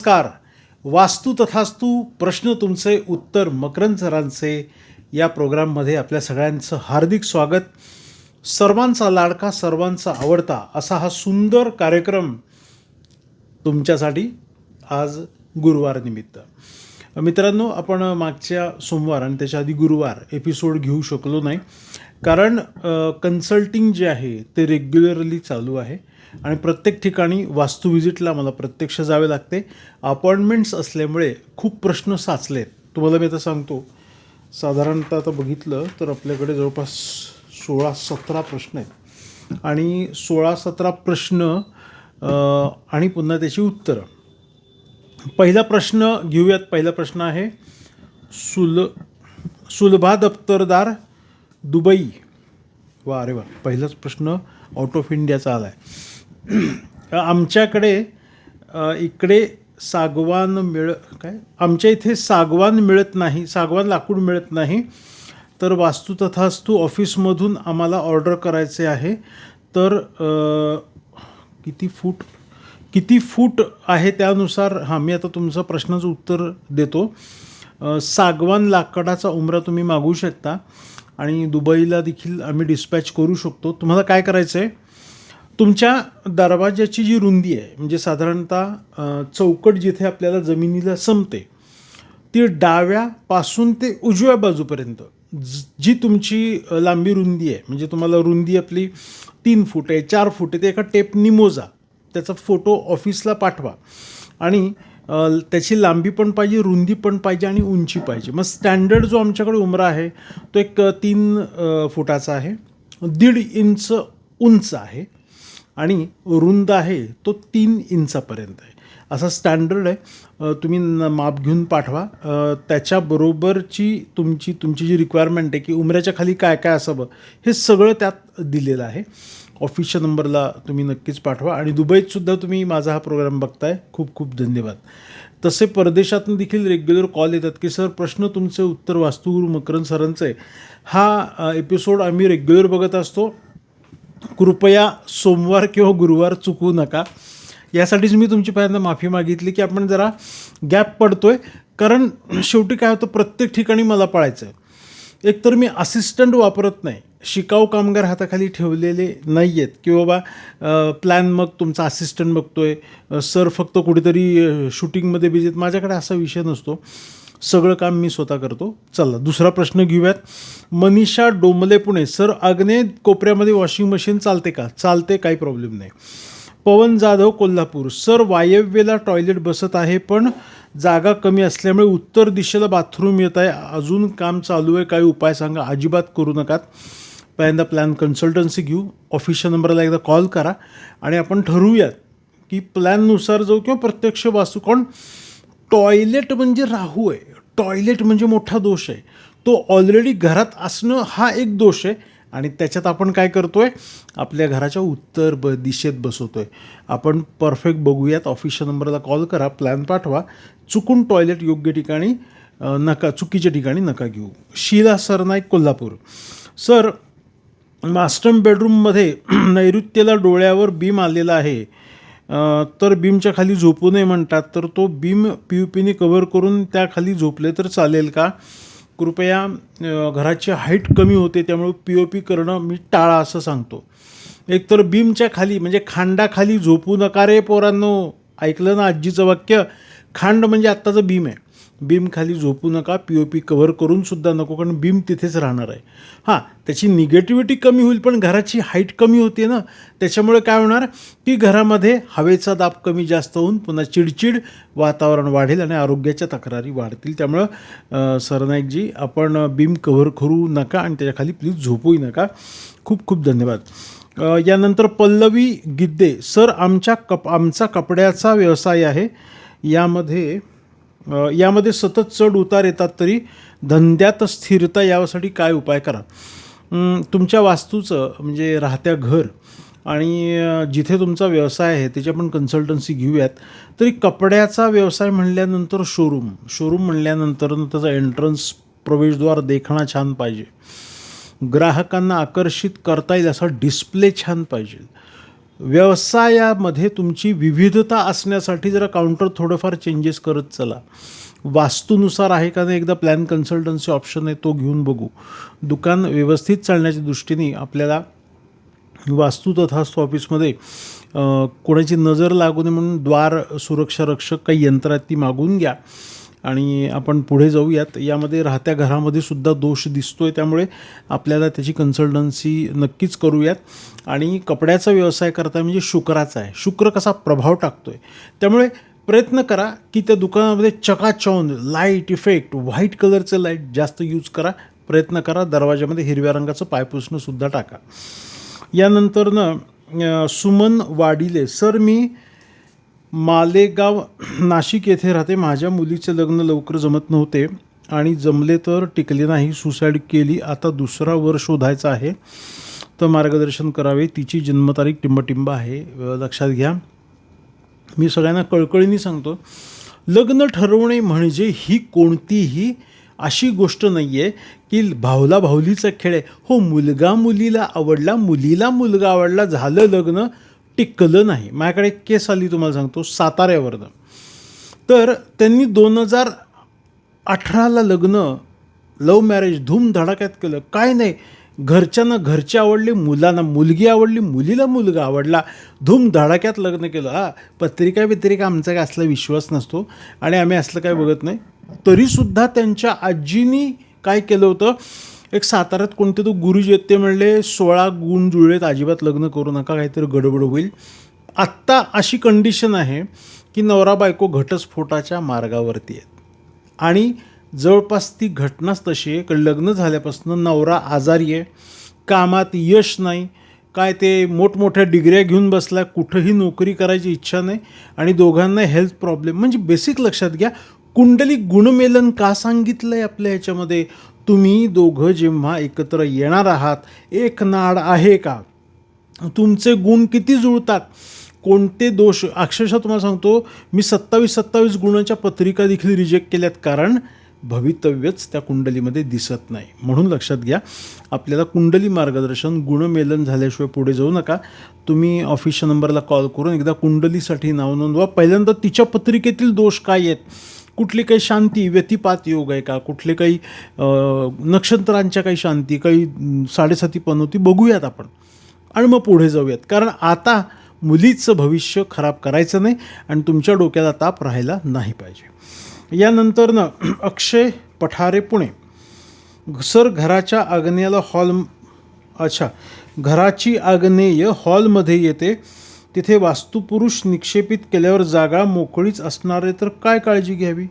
नमस्कार. वास्तू तथास्तू प्रश्न तुमचे उत्तर मकरंद सरांचे. या प्रोग्राममध्ये आपल्या सगळ्यांचं हार्दिक स्वागत. सर्वांचा लाडका सर्वांचा आवडता असा हा सुंदर कार्यक्रम तुमच्यासाठी आज गुरुवार निमित्त. मित्रांनो आपण मागच्या सोमवार आणि त्याच्या आधी गुरुवार एपिसोड घेऊ शकलो नाही. कारण कन्सल्टिंग जे आहे ते रेग्युलरली चालू आहे. आणि प्रत्येक ठिकाणी वास्तू विजिटला मला प्रत्यक्ष जावे लागते. अपॉइंटमेंट्स असल्यामुळे खूप प्रश्न साचले तुम्हाला मी आता सांगतो. साधारणतः आता बघितलं तर आपल्याकडे जवळपास सोळा सतरा प्रश्न आहेत. आणि सोळा सतरा प्रश्न आणि पुन्हा त्याची उत्तरं. पहिला प्रश्न घेऊयात. पहिला प्रश्न आहे सुल सुलभा दप्तरदार दुबई. वा अरे वा. पहिलाच प्रश्न आउट ऑफ इंडियाचा आला आहे आमच्याकडे इकडे सागवान मिळ काय? आमच्या इथे सागवान मिळत नाही सागवान लाकूड मिळत नाही. तर वास्तू तथास्तू ऑफिसमधून आम्हाला ऑर्डर करायचे आहे. तर किती फूट? किती फूट आहे त्यानुसार हां मी आता तुमचं प्रश्नाचं उत्तर देतो. सागवान लाकडाचा उमरा तुम्ही मागू शकता आणि दुबईला देखील आम्ही डिस्पॅच करू शकतो. तुम्हाला काय करायचं आहे तुमच्या दरवाजाची जी रुंदी आहे म्हणजे साधारणतः चौकट जिथे आपल्याला जमिनीला संपते ती डाव्यापासून ते उजव्या बाजूपर्यंत जी तुमची लांबी रुंदी आहे म्हणजे तुम्हाला रुंदी आपली तीन फूट आहे चार फूट आहे ते एका टेपनी मोजा त्याचा फोटो ऑफिसला पाठवा. आणि त्याची लांबी पण पाहिजे रुंदी पण पाहिजे आणि उंची पाहिजे. मग स्टँडर्ड जो आमच्याकडे उमरा आहे तो एक तीन फुटाचा आहे दीड इंच उंच आहे. आणि रुंद आहे तो तीन इंचापर्यंत आहे. असा स्टँडर्ड आहे. तुम्ही माप घेऊन पाठवा. त्याच्याबरोबरची तुमची तुमची जी रिक्वायरमेंट आहे की उमऱ्याच्या खाली काय काय असावं हे सगळं त्यात दिलेलं आहे. ऑफिसच्या नंबरला तुम्ही नक्कीच पाठवा. आणि दुबईतसुद्धा तुम्ही माझा हा प्रोग्राम बघताय. खूप खूप धन्यवाद. तसे परदेशातून देखील रेग्युलर कॉल येतात की सर प्रश्न तुमचे उत्तर वास्तुगुरू मकरंद सरांचे हा एपिसोड आम्ही रेग्युलर बघत असतो. कृपया सोमवार किंवा गुरुवार चुकवू नका. यासाठीच मी तुमची पहिल्यांदा माफी मागितली की आपण जरा गॅप पडतो आहे कारण शेवटी काय होतं प्रत्येक ठिकाणी मला पळायचं आहे एकतर मी असिस्टंट वापरत नाही शिकाऊ कामगार हाताखाली ठेवलेले नाही आहेत की बाबा प्लॅन मग तुमचा असिस्टंट बघतो आहे सर फक्त कुठेतरी शूटिंगमध्ये बिझी आहेत. माझ्याकडे असा विषय नसतो. सगळं काम मी स्वतः करतो. चला दुसरा प्रश्न घेऊयात. मनीषा डोंबले पुणे सर अग्ने कोपऱ्यामध्ये वॉशिंग मशीन चालते का? चालते काही प्रॉब्लेम नाही. पवन जाधव कोल्हापूर सर वायव्येला टॉयलेट बसत आहे पण जागा कमी असल्यामुळे उत्तर दिशेला बाथरूम येत आहे. अजून काम चालू आहे काही उपाय सांगा? अजिबात करू नकात. पहिल्यांदा प्लॅन कन्सल्टन्सी घेऊ. ऑफिशियल नंबरला एकदा कॉल करा. आणि आपण ठरवूयात की प्लॅननुसार जाऊ किंवा प्रत्यक्ष वाचू. कारण टॉयलेट म्हणजे राहू आहे. टॉयलेट म्हणजे मोठा दोष आहे. तो ऑलरेडी घरात असणं हा एक दोष आहे. आणि त्याच्यात आपण काय करतो आहे आपल्या घराच्या उत्तर ब दिशेत बसवतो आहे आपण परफेक्ट बघूयात. ऑफिसच्या नंबरला कॉल करा प्लॅन पाठवा. चुकून टॉयलेट योग्य ठिकाणी नका चुकीच्या ठिकाणी नका घेऊ. शीला सरनाईक कोल्हापूर. सर मास्टर बेडरूममध्ये नैऋत्येला डोळ्यावर बीम आलेला आहे. तर बीमच्या खाली झोपू नये म्हणतात तर तो बीम पी यू पीने कवर करून त्याखाली झोपले तर चालेल का? कृपया घराची हाईट कमी होते त्यामुळे पी ओ पी करणं मी टाळा असं सांगतो. एकतर बीमच्या खाली म्हणजे खांडाखाली झोपू नका रे पोरांनो. ऐकलं ना आजीचं वाक्य? खांड म्हणजे आत्ताचं बीम आहे. बीम खाली झोपू नका पी ओ पी कव्हर करून सुद्धा नको कारण बीम तिथेच राहणार आहे. हां त्याची निगेटिव्हिटी कमी होईल पण घराची हाईट कमी होते ना त्याच्यामुळे काय होणार की घरामध्ये हवेचा दाब कमी जास्त होऊन पुन्हा चिडचिड वातावरण वाढेल आणि आरोग्याच्या तक्रारी वाढतील. त्यामुळं सरनाईकजी आपण बीम कव्हर करू नका आणि त्याच्याखाली प्लीज झोपूही नका. खूप खूप धन्यवाद. यानंतर पल्लवी गिद्दे सर आमच्या कप आमचा कपड्याचा व्यवसाय आहे. यामध्ये यामध्ये सतत चढ उतार येतात तरी धंद्यात स्थिरता यासाठी काय उपाय करा? तुमच्या वास्तूचं म्हणजे राहत्या घर आणि जिथे तुमचा व्यवसाय आहे त्याची आपण कन्सल्टन्सी घेऊयात तरी कपड्याचा व्यवसाय म्हणल्यानंतर शोरूम शोरूम म्हणल्यानंतर त्याचा एंट्रन्स प्रवेशद्वार देखणा छान पाहिजे. ग्राहकांना आकर्षित करता येईल असा डिस्प्ले छान पाहिजे. व्यवसायामध्ये तुमची विविधता असण्यासाठी जरा काउंटर थोडंफार चेंजेस करत चला. वास्तूनुसार आहे का नाही एकदा प्लॅन कन्सल्टन्सी ऑप्शन आहे तो घेऊन बघू. दुकान व्यवस्थित चालण्याच्या दृष्टीने आपल्याला वास्तू तथास्त ऑफिसमध्ये कोणाची नजर लागू नये म्हणून द्वार सुरक्षा रक्षक काही यंत्रात ती मागून घ्या. आणि आपण पुढे जाऊयात. यामध्ये राहत्या घरामध्ये सुद्धा दोष दिसतोय त्यामुळे आपल्याला त्याची कन्सल्टन्सी नक्कीच करूयात. आणि कपड्याचा व्यवसाय करता म्हणजे शुक्राचा आहे. शुक्र कसा प्रभाव टाकतोय? त्यामुळे प्रयत्न करा की त्या दुकानामध्ये चकाचौंद लाइट इफेक्ट व्हाईट कलरचं लाइट जास्त यूज करा. प्रयत्न करा दरवाजामध्ये हिरव्या रंगाचं पायपुसणंसुद्धा टाका. यानंतरनं सुमन वाडिले सर मी मालेगाव नाशिक येथे राहते. माझ्या मुलीचे लग्न लवकर जमत नव्हते आणि जमले तर टिकले नाही. सुसाईड केली. आता दुसरा वर शोधायचा आहे. तर मार्गदर्शन करावे. तिची जन्मतारीख टिंबटिंब आहे. लक्षात घ्या. मी सगळ्यांना कळकळीने सांगतो. लग्न ठरवणे म्हणजे ही कोणतीही अशी गोष्ट नाही आहे की भावला भावलीचा खेळ आहे. हो मुलगा मुलीला आवडला मुलीला मुलगा आवडला झालं लग्न टिकलं नाही. माझ्याकडे एक केस आली तुम्हाला सांगतो साताऱ्यावरनं. तर त्यांनी दोन हजार अठराला लग्न लव्ह मॅरेज धूम धडाक्यात केलं. काय नाही घरच्यांना घरचे आवडले मुलांना मुलगी आवडली मुलीला मुलगा आवडला. धूम धडाक्यात लग्न केलं. हा पत्रिका बित्रिका आमचा काय असला विश्वास नसतो आणि आम्ही असलं काय बघत नाही. तरीसुद्धा त्यांच्या आजीनी काय केलं होतं एक साताऱ्यात कोणते तो गुरुजी आहेत ते म्हणले सोळा गुण जुळलेत अजिबात लग्न करू नका काहीतरी गडबड होईल. आत्ता अशी कंडिशन आहे की नवरा बायको घटस्फोटाच्या मार्गावरती आहेत. आणि जवळपास ती घटनाच तशी आहे की लग्न झाल्यापासून नवरा आजारी आहे कामात यश नाही काय ते मोठमोठ्या डिग्र्या घेऊन बसला कुठंही नोकरी करायची इच्छा नाही आणि दोघांना हेल्थ प्रॉब्लेम म्हणजे बेसिक लक्षात घ्या कुंडली गुणमेलन का सांगितलं आहे आपल्या ह्याच्यामध्ये? तुम्ही दोघं जेव्हा एकत्र येणार आहात एक नाड आहे का? तुमचे गुण किती जुळतात? कोणते दोष? अक्षरशः तुम्हाला सांगतो मी सत्तावीस सत्तावीस गुणांच्या पत्रिका देखील रिजेक्ट केल्यात कारण भवितव्यच त्या कुंडलीमध्ये दिसत नाही. म्हणून लक्षात घ्या आपल्याला कुंडली मार्गदर्शन गुणमेलन झाल्याशिवाय पुढे जाऊ नका. तुम्ही ऑफिसच्या नंबरला कॉल करून एकदा कुंडलीसाठी नाव नोंदवा. पहिल्यांदा तिच्या पत्रिकेतील दोष काय आहेत? कुठली काही शांती व्यतिपात योग आहे का? कुठले काही नक्षत्रांच्या काही शांती काही साडेसाती पनवती बघूयात आपण. आणि मग पुढे जाऊयात. कारण आता मुलीचं भविष्य खराब करायचं नाही आणि तुमच्या डोक्याला ताप राहायला नाही पाहिजे. यानंतरनं अक्षय पठारे पुणे. सर घराच्या आग्नेयाला हॉल अच्छा घराची आग्नेय हॉलमध्ये येते. तिथे वास्तुपुरुष निक्षेपित केल्यावर जागा मोकळीच असणार आहे तर काय काळजी घ्यावी?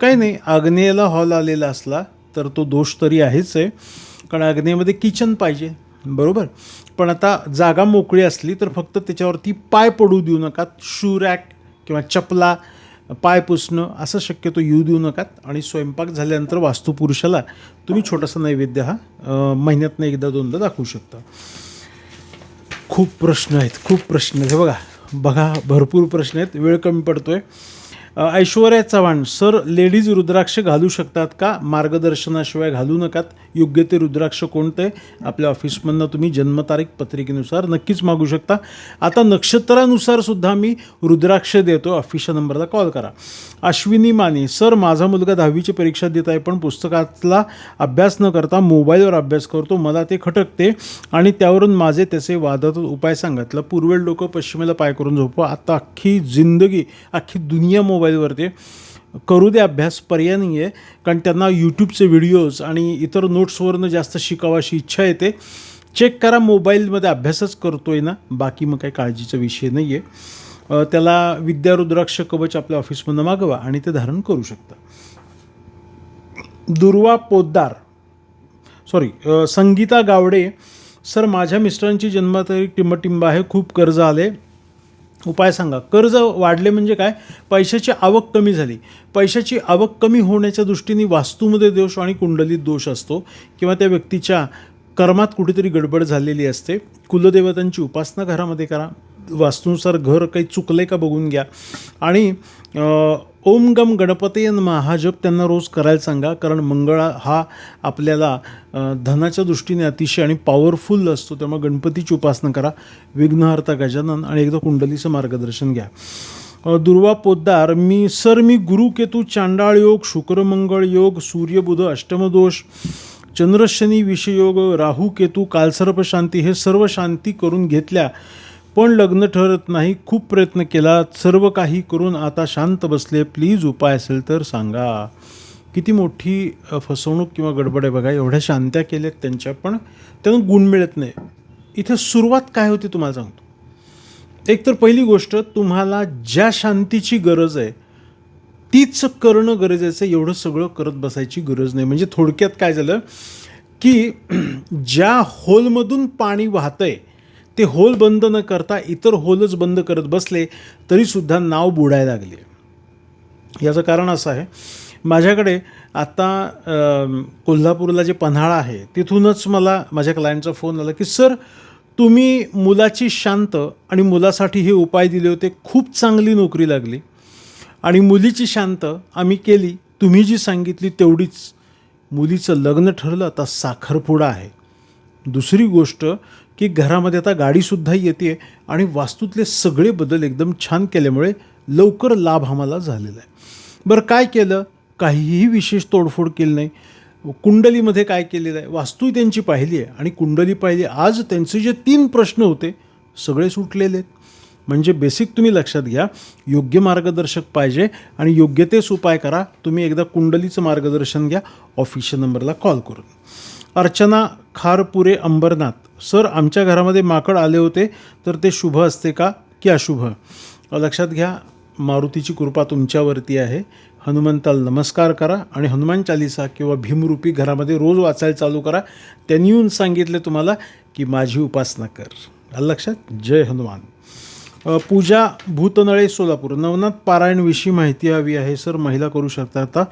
काही नाही आग्नेयला हॉल आलेला असला तर तो दोष तरी आहेच आहे. कारण आग्नेयमध्ये किचन पाहिजे. बरोबर? पण आता जागा मोकळी असली तर फक्त त्याच्यावरती पाय पडू देऊ नका शू रॅक किंवा चपला पाय पुसणं असं शक्यतो येऊ देऊ नकात. आणि स्वयंपाक झाल्यानंतर वास्तुपुरुषाला तुम्ही छोटासा नैवेद्य हा महिन्यातनं एकदा दोनदा दाखवू शकता. खूप प्रश्न आहेत खूप प्रश्न आहेत. हे बघा बघा भरपूर प्रश्न आहेत. वेळ कमी पडतो आहे ऐश्वर्या चव्हाण सर लेडीज रुद्राक्ष घालू शकतात का? मार्गदर्शनाशिवाय घालू नकात. योग्य ते रुद्राक्ष कोणते? आपल्या ऑफिसमधनं तुम्ही जन्मतारीख पत्रिकेनुसार नक्कीच मागू शकता. आता नक्षत्रानुसार सुद्धा मी रुद्राक्ष देतो ऑफिसच्या नंबरला कॉल करा. अश्विनी माने सर माझा मुलगा दहावीची परीक्षा देत आहे पण पुस्तकातला अभ्यास न करता मोबाईलवर अभ्यास करतो. मला ते खटकते आणि त्यावरून माझे त्याचे वादात उपाय सांगितलं पूर्वेल लोक पश्चिमेला पाय करून झोपवा. आता अख्खी जिंदगी अख्खी दुनिया मोबाईल मोबाईलवरती. करू दे अभ्यास पर्याय नाही आहे कारण त्यांना यूट्यूबचे व्हिडिओज आणि इतर नोट्सवरनं जास्त शिकावं अशी इच्छा येते. चेक करा मोबाईलमध्ये अभ्यासच करतोय ना. बाकी मग काही काळजीचा विषय नाही आहे त्याला विद्यारुद्राक्ष कवच आपल्या ऑफिसमधनं मागवा आणि ते धारण करू शकता. दुर्वा पोद्दार. सॉरी संगीता गावडे. सर माझ्या मिस्टरांची जन्मतारीख टिंबटिंब आहे. खूप कर्ज आले उपाय सांगा. कर्ज वाढले म्हणजे काय? पैशाची आवक कमी झाली. पैशाची आवक कमी होण्याच्या दृष्टीने वास्तूमध्ये दोष आणि कुंडलीत दोष असतो. किंवा त्या व्यक्तीच्या कर्मात कुठेतरी गडबड झालेली असते. कुलदेवतांची उपासना घरामध्ये करा. वास्तूनुसार घर काही चुकलं आहे का बघून घ्या. आणि ओम गम गणपती नमा हा जप त्यांना रोज करायला सांगा कारण मंगळा हा आपल्याला धनाच्या दृष्टीने अतिशय आणि पॉवरफुल असतो. त्यामुळे गणपतीची उपासना करा विघ्नहर्ता गजानन आणि एकदा कुंडलीचं मार्गदर्शन घ्या. दुर्वा पोद्दार मी सर मी गुरु केतू चांडाळ योग शुक्रमंगळ योग सूर्यबुध अष्टमदोष चंद्रशनी विषयोग राहू केतू कालसर्प शांती हे सर्व शांती करून घेतल्या पण लग्न ठरत नाही खूप प्रयत्न केला सर्व काही करून आता शांत बसले. प्लीज उपाय असेल तर सांगा. किती मोठी फसवणूक किंवा गडबड आहे बघा एवढ्या शांत्या केल्यात त्यांच्या पण त्यांना गुण मिळत नाही. इथे सुरुवात काय होती तुम्हाला सांगतो. एक तर पहिली गोष्ट तुम्हाला ज्या शांतीची गरज आहे तीच करणं गरजेचं आहे एवढं सगळं करत बसायची गरज नाही. म्हणजे थोडक्यात काय झालं की ज्या होलमधून पाणी वाहतंय ते होल बंद न करता इतर होलच बंद करत बसले तरीसुद्धा नाव बुडायला लागले. याचं कारण असं आहे माझ्याकडे आत्ता कोल्हापूरला जे पन्हाळा आहे तिथूनच मला माझ्या क्लायंटचा फोन आला की सर तुम्ही मुलाची शांत आणि मुलासाठी हे उपाय दिले होते खूप चांगली नोकरी लागली आणि मुलीची शांत आम्ही केली तुम्ही जी सांगितली तेवढीच. मुलीचं लग्न ठरलं आता साखरपुडा आहे. दुसरी गोष्ट की घरामध्ये आता गाडीसुद्धा येते आणि वास्तूतले सगळे बदल एकदम छान केल्यामुळे लवकर लाभ आम्हाला झालेला आहे. बरं काय केलं? काहीही विशेष तोडफोड केली नाही. कुंडलीमध्ये काय केलेलं आहे? वास्तू त्यांची पाहिली आहे आणि कुंडली पाहिली. आज त्यांचे जे तीन प्रश्न होते सगळे सुटलेले आहेत. म्हणजे बेसिक तुम्ही लक्षात घ्या. योग्य मार्गदर्शक पाहिजे आणि योग्य तेच उपाय करा. तुम्ही एकदा कुंडलीचं मार्गदर्शन घ्या. ऑफिशियल नंबरला कॉल करून. अर्चना खारपुरे अंबरनाथ. सर आमच्या घरामध्ये माकड आले होते तर ते शुभ असते का? की अशुभ लक्षात घ्या मारुतीची कृपा तुमच्यावरती आहे. हनुमंताला नमस्कार करा आणि हनुमान चालिसा किंवा भीमरूपी घरामध्ये रोज वाचायला चालू करा. त्यांनी येऊन सांगितले तुम्हाला की माझी उपासना कर. आलं लक्षात? जय हनुमान. पूजा भूतनळे सोलापूर. नवनाथ पारायणविषयी माहिती हवी आहे सर. महिला करू शकतात आता.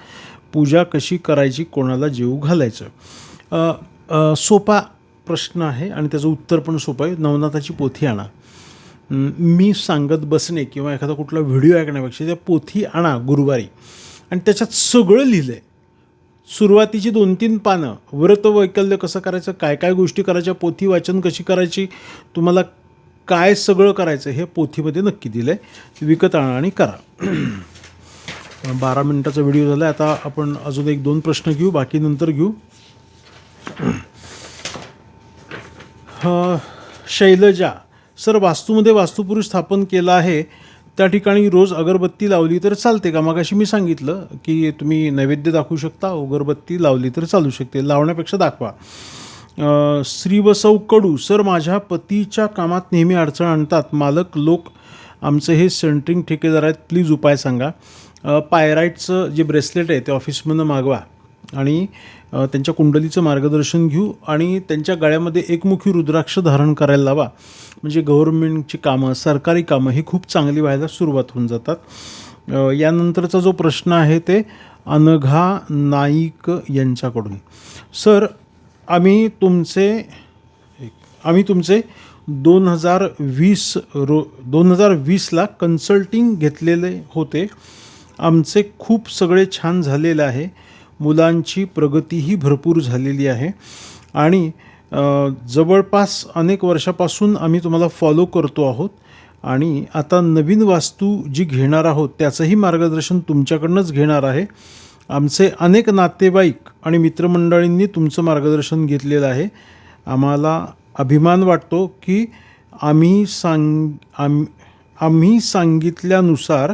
पूजा कशी करायची कोणाला जेऊ घालायचं? सोपा प्रश्न आहे आणि त्याचं उत्तर पण सोपं आहे. नवनाथाची पोथी आणा. मी सांगत बसणे किंवा एखादा कुठला व्हिडिओ ऐकण्यापेक्षा त्या पोथी आणा गुरुवारी. आणि त्याच्यात सगळं लिहिलं आहे सुरुवातीची दोन तीन पानं व्रत वैकल्य कसं करायचं काय काय गोष्टी करायच्या पोथी वाचन कशी करायची तुम्हाला काय सगळं करायचं हे पोथीमध्ये नक्की दिलं आहे विकत आणा आणि करा. बारा मिनटाचा व्हिडिओ झाला आहे आता आपण अजून एक दोन प्रश्न घेऊ बाकी नंतर घेऊ. शैलजा सर वास्तूमध्ये वास्तुपुरुष स्थापन केला आहे. त्या ठिकाणी रोज अगरबत्ती लावली तर चालते का? मग मी सांगितलं की तुम्ही नैवेद्य दाखवू शकता अगरबत्ती लावली तर चालू शकते. लावण्यापेक्षा दाखवा. अ, श्रीवसव कडू सर माझ्या पतीच्या कामात नेहमी अडचण आणतात. मालक लोक आमचे हे सेंटरिंग ठेकेदार आहेत. प्लीज उपाय सांगा. पायराईटचं जे ब्रेसलेट आहे ते ऑफिसमधनं मागवा. आणि त्यांच्या कुंडलीचं मार्गदर्शन घेऊ आणि त्यांच्या गळ्यामध्ये एकमुखी रुद्राक्ष धारण करायला लावा. म्हणजे गव्हर्नमेंटची कामं सरकारी कामं ही खूप चांगली व्हायला सुरुवात होऊन जातात. यानंतरचा जो प्रश्न आहे ते अनघा नाईक यांच्याकडून. सर आम्ही तुमचे आम्ही तुमचे दोन हजार वीस रो दोन हजार वीसला कन्सल्टिंग घेतलेले होते. आमचे खूप सगळे छान झालेलं आहे. मुलांची प्रगतीही भरपूर झालेली आहे. आणि जवळपास अनेक वर्षापासून आम्ही तुम्हाला फॉलो करतो आहोत. आणि आता नवीन वास्तू जी घेणार आहोत त्याचंही मार्गदर्शन तुमच्याकडनंच घेणार आहे. आमचे अनेक नातेवाईक आणि मित्रमंडळींनी तुमचं मार्गदर्शन घेतलेलं आहे. आम्हाला अभिमान वाटतो की आम्ही सांग आम आम्ही सांगितल्यानुसार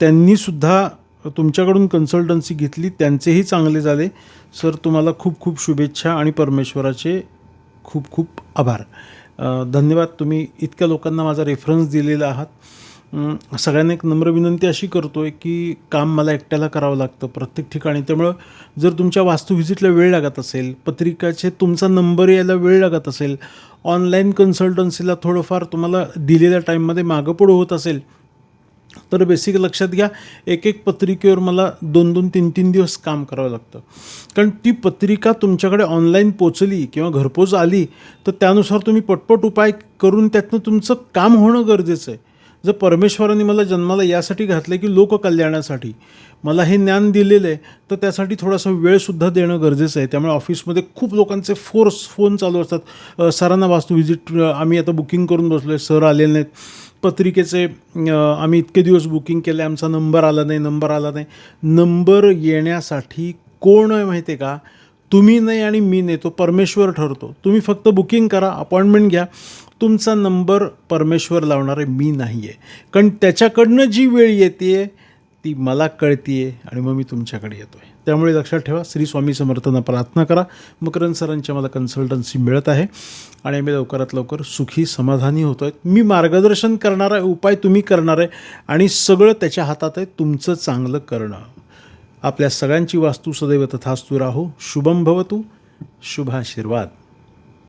त्यांनीसुद्धा तुमच्याकडून कन्सल्टन्सी घेतली त्यांचेही चांगले झाले. सर तुम्हाला खूप खूप शुभेच्छा आणि परमेश्वराचे खूप खूप आभार. धन्यवाद. तुम्ही इतक्या लोकांना माझा रेफरन्स दिलेला आहात. सगळ्यांना एक नम्र विनंती अशी करतो आहे की काम मला एकट्याला करावं लागतं प्रत्येक ठिकाणी. त्यामुळं जर तुमच्या वास्तू व्हिजिटला वेळ लागत असेल पत्रिकाचे तुमचा नंबर यायला वेळ लागत असेल ऑनलाईन कन्सल्टन्सीला थोडंफार तुम्हाला दिलेल्या टाईममध्ये मागं पुढं होत असेल तर बेसिक लक्षात घ्या एक एक पत्रिकेवर मला दोन दोन तीन तीन दिवस काम करावं लागतं. कारण ती पत्रिका तुमच्याकडे ऑनलाईन पोचली किंवा घरपोच आली तर त्यानुसार तुम्ही पटपट उपाय करून त्यातनं तुमचं काम होणं गरजेचं आहे. जर परमेश्वराने मला जन्माला यासाठी घातलं की लोककल्याणासाठी मला हे ज्ञान दिलेलं आहे तर त्यासाठी थोडासा वेळसुद्धा देणं गरजेचं आहे. त्यामुळे ऑफिसमध्ये खूप लोकांचे फोर्स फोन चालू असतात. सरांना वास्तू व्हिजिट आम्ही आता बुकिंग करून बसलो आहे सर आलेले नाहीत. पत्रिकेचे आम्ही इतके दिवस बुकिंग केले आमचा नंबर आला नाही नंबर आला नाही. नंबर येण्यासाठी कोण आहे माहिती आहे का? तुम्ही नाही आणि मी नाही तो परमेश्वर ठरतो. तुम्ही फक्त बुकिंग करा अपॉइंटमेंट घ्या. तुमचा नंबर परमेश्वर लावणार आहे मी नाही आहे कारण त्याच्याकडनं जी वेळ येते ती मला कळते आणि मग मी तुमच्याकडे येतो आहे त्यामुळे लक्षात ठेवा. श्री स्वामी समर्थांना प्रार्थना करा. मकरंद सरांच्या मला कन्सल्टन्सी मिळत आहे. आणि आम्ही लवकरात लवकर सुखी समाधानी होतो आहे मी मार्गदर्शन करणार आहे उपाय तुम्ही करणार आहे. आणि सगळं त्याच्या हातात आहे तुमचं चांगलं करणं. आपल्या सगळ्यांची वास्तू सदैव तथास्तू राहो. शुभम भवतू. शुभाशीर्वाद